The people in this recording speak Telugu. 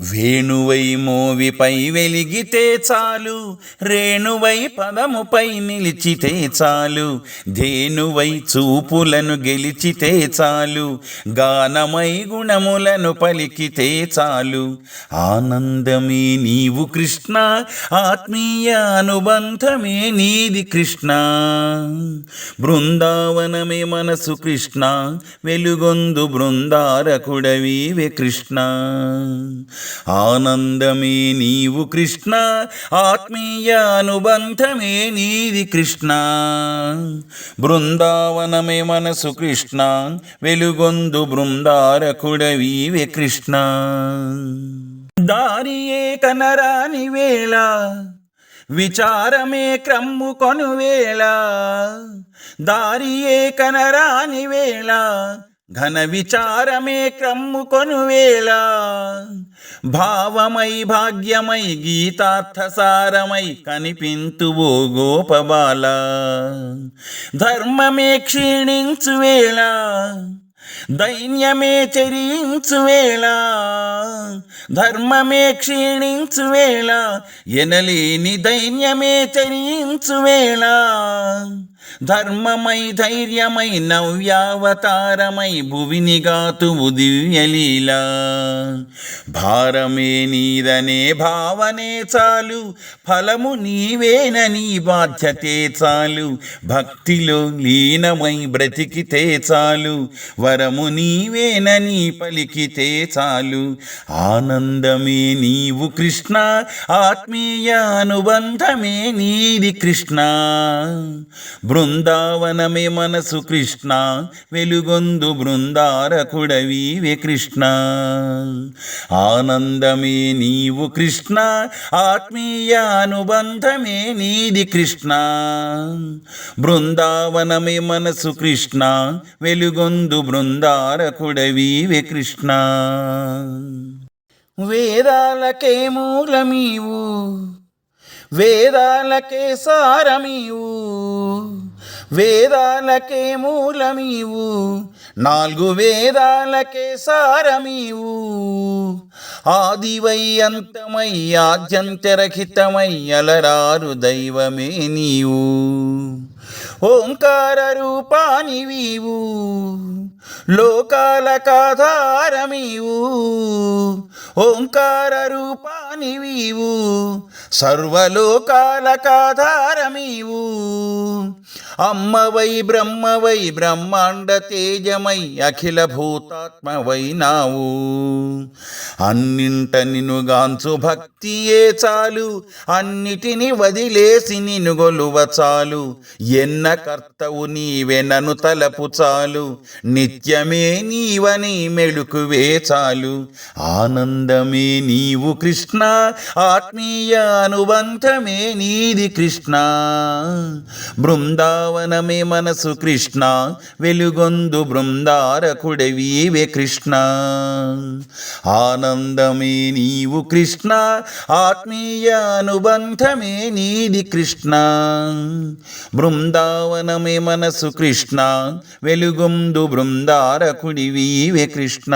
వేణువై మోవిపై వెలిగితే చాలు రేణువై పదముపై నిలిచితే చాలు ధేనువై చూపులను గెలిచితే చాలు గానమై గుణములను పలికితే చాలు. ఆనందమే నీవు కృష్ణ ఆత్మీయ అనుబంధమే నీది కృష్ణ. బృందావనమే మనసు కృష్ణ వెలుగొందు బృందారకుడవీవే కృష్ణ. ఆనందమే నీవు కృష్ణ ఆత్మీయ అనుబంధమే నీది కృష్ణ. బృందావనమే మనసు కృష్ణ వెలుగొందు బృందారకుడవీవే కృష్ణ. దారియే కనరాని వేళ విచారమే క్రమ్ము కొనువేళ. దారియే కనరాని వేళ ఘన విచారమే క్రమ్ము కొనువేళ. భావమై భాగ్యమై గీతార్థసారమై కనిపింతువో గోపబాల. ధర్మమే క్షీణించు వేళ దైన్యమే చరించు వేళ ధర్మమే క్షీణించు వేళ ఎనలేని దైన్యమే చరించు వేళ ధర్మమై ధైర్యమై నవ్యావతారమై భువినిగాతువు దివ్యలీల భారమే నీదనే భావనే చాలు ఫలము నీవేనని బాధ్యతే చాలు. భక్తిలో లీనమై బ్రతికితే చాలు వరము నీవేనని పలికితే చాలు. ఆనందమే నీవు కృష్ణ ఆత్మీయ అనుబంధమే నీది కృష్ణ. బృందావనమే మనసు కృష్ణ వెలుగొందు బృందారకుడవీవే కృష్ణ. ఆనందమే నీవు కృష్ణ ఆత్మీయ అనుబంధమే నీది కృష్ణ. బృందావనమే మనసు కృష్ణ వెలుగొందు బృందారకుడవీవే కృష్ణ. వేదాలకే మూలమీవు వేదాలకే సారమీవు. వేదాలకే మూలమీవు. నాలుగు వేదాలకే సారమీవు. ఆదివై అంతమై ఆద్యంతరహితమై అలరారు దైవమే నీవు. ఓంకార రూపానివీవు. లోకాల కాధారమీవు. ఓంకార రూపానివీవు. సర్వలోకాల కాధారమీవు. అమ్మవై బ్రహ్మవై బ్రహ్మాండ తేజమై అఖిల భూతాత్మవై నావు. అన్నింట నినుగాంచు భక్తియే చాలు. అన్నిటిని వదిలేసి నినుగొలువ చాలు. ఎన్న కర్తవు నీవెనను తలపు చాలు. నిత్యమే నీవని మెళుకువే చాలు. ఆనందమే నీవు కృష్ణ. ఆత్మీయ అనుబంధమే నీది కృష్ణ. బృందావనమే మనసు కృష్ణ వెలుగొందు బృందారకుడవీవే కృష్ణ. ఆనందమే నీవు కృష్ణ ఆత్మీయ అనుబంధమే నీది కృష్ణ. బృందావనమే మనసు కృష్ణ వెలుగొందు బృందారకుడివీవే కృష్ణ.